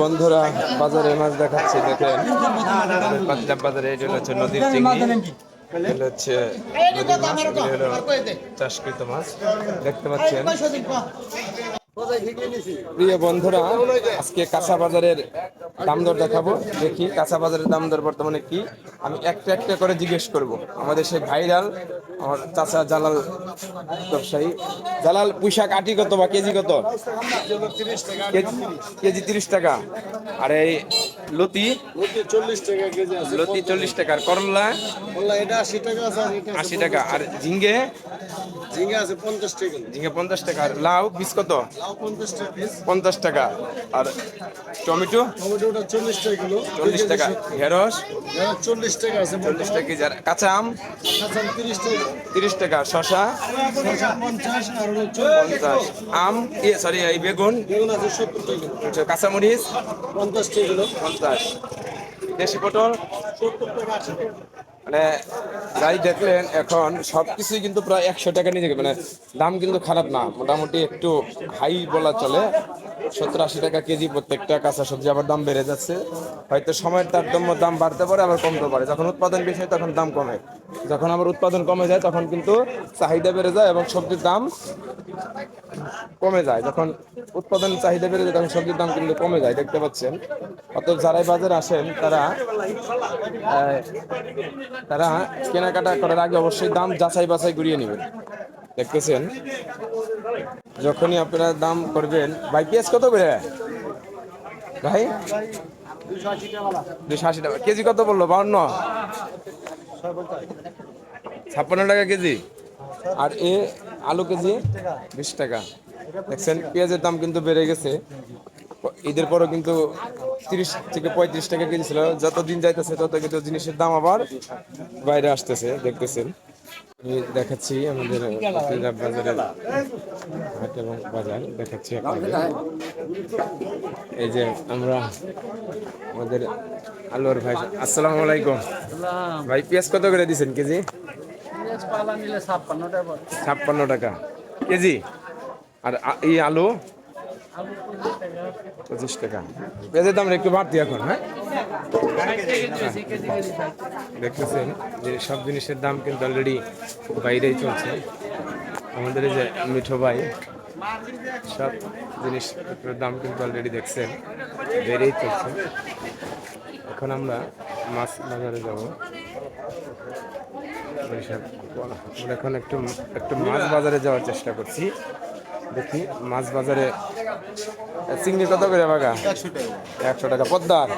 বন্ধুরা, বাজারে মাছ দেখাচ্ছি, দেখেন। পাঞ্জাব বাজারে এটা হচ্ছে নদীর চিংড়ি। এটা হচ্ছে মাছ এগুলো হলো চাষকৃত মাছ। দেখতে পাচ্ছেন। প্রিয় বন্ধুরা, আজকে কাঁচা বাজারের দাম দর দেখাবো দেখি কাঁচা বাজারের দাম দর বর্তমানে কি। আমি একটা একটা করে জিজ্ঞেস করব। আমাদের সেই ভাইরাল আমার চাচা জালাল ব্যবসায়ী। জালাল পুঁইশাক আটি কত বা কেজি কত? কেজি- তিরিশ টাকা। আর এই লতি? লতি চল্লিশ টাকা কেজি লতি চল্লিশ টাকা আর করলা এটা আশি টাকা আশি টাকা। আর ঝিঙ্গে ঝিঙ্গা আছে পঞ্চাশ টাকা। ঝিঙ্গে পঞ্চাশ টাকা। আর লাউ বিশ কত? পঞ্চাশ টাকা পিস। পঞ্চাশ টাকা। আর টমেটো টমেটোটা চল্লিশ টাকা কিলো। চল্লিশ টাকা। ঢেঁড়স? চল্লিশ টাকা আছে চল্লিশ টাকা কেজি। কাঁচা আম? কাঁচা তিরিশ টাকা। তিরিশ টাকা। শশা পঞ্চাশ আর পঞ্চাশ। আম? সরি এই বেগুন? বেগুন আছে সত্তর টাকা কাঁচামরিচ? পঞ্চাশ টাকা কিলো। পঞ্চাশ। দেশি পটল? সত্তর টাকা আশি টাকা মানে যাই দেখলেন এখন সবকিছুই কিন্তু প্রায় একশো টাকা নিয়ে যাবে। মানে দাম কিন্তু খারাপ না। মোটামুটি একটু হাই বলা চলে। সত্তর আশি টাকা কেজি প্রত্যেকটা কাঁচা সবজি আবার দাম বেড়ে যাচ্ছে। হয়তো সময়ের তারতম্য দাম বাড়তে পারে, আবার কমতে পারে। যখন উৎপাদন বেশি হয় তখন দাম কমে। যখন আবার উৎপাদন কমে যায় তখন কিন্তু চাহিদা বেড়ে যায় এবং সবজির দাম কমে যায়। যখন উৎপাদন চাহিদা বেড়ে যায় তখন সবজির দাম কিন্তু কমে যায়, দেখতে পাচ্ছেন। অতএব যারাই বাজারে আসেন, তারা তারা কেনাকাটা করার আগে অবশ্যই দাম যাচাই বাছাই ঘুরিয়ে নেবেন। দেখতেছেন, যখনই আপনারা দাম করবেন, ভাই, পেঁয়াজ কত করে? ভাই দুশো আশি টাকা। কেজি কত বলল? বাউন্ন? ছাপ্পান্ন টাকা কেজি। আর এ আলু কেজি বিশ টাকা। দেখছেন, পেঁয়াজের দাম কিন্তু বেড়ে গেছে। ঈদের পরও কিন্তু তিরিশ থেকে পঁয়ত্রিশ টাকা কেজি ছিল। যত দিন যাইতেছে, তত কিন্তু জিনিসের দাম আবার বাইরে আসতেছে, দেখতেছেন। দেখাচ্ছি আমাদের বাজারের হাট এবং বাজার। দেখাচ্ছি আপনাদের। এই যে আমরা আমাদের আলোর ভাই আসসালামু আলাইকুম। ভাই পেঁয়াজ কত করে দিছেন কেজি? ছাপ্পান্ন টাকা। কেজি? আর এই আলু? পঁচিশ টাকা। পেঁয়াজের দাম একটু বাড়তি এখন হ্যাঁ? দেখতেছেন যে সব জিনিসের দাম কিন্তু অলরেডি বাইরেই চলছে। আমাদের যে মিঠো ভাই, সব জিনিসপত্রের দাম কিন্তু অলরেডি দেখছেন, বেড়েই চলছে। এখন আমরা মাছ বাজারে যাব। এখন একটু একটু মাছ বাজারে যাওয়ার চেষ্টা করছি। দেখি মাছ বাজারে চিংড়ি কত করে বাগা? একশো টাকা। পদ্মার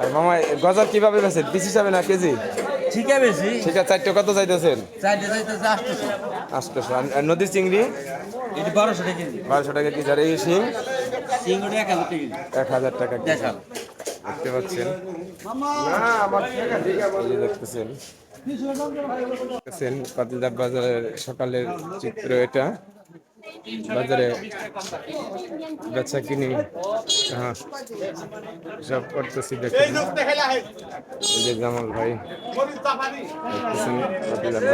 আর মামা গজার কীভাবে বেছেন পিস হিসাবে না কেজি? ঠিক আছে বেশি। ঠিক আছে চারটে কত চাইতেছেন? আটশোশো। আর নদীর চিংড়ি? বারোশো টাকা কেজি। বারোশো টাকা কেজি। আর এই শিং? চিংড়ি এক হাজার টাকা এক হাজার টাকা দেখতে পাচ্ছেন? দেখতেছেন। দেখতেছেন পাতিলদার বাজারের সকালের চিত্র এটা। বাজারে বেচা কিনি হ্যাঁ সব করতেছি দেখেন যে জামাল ভাই। বাজারে।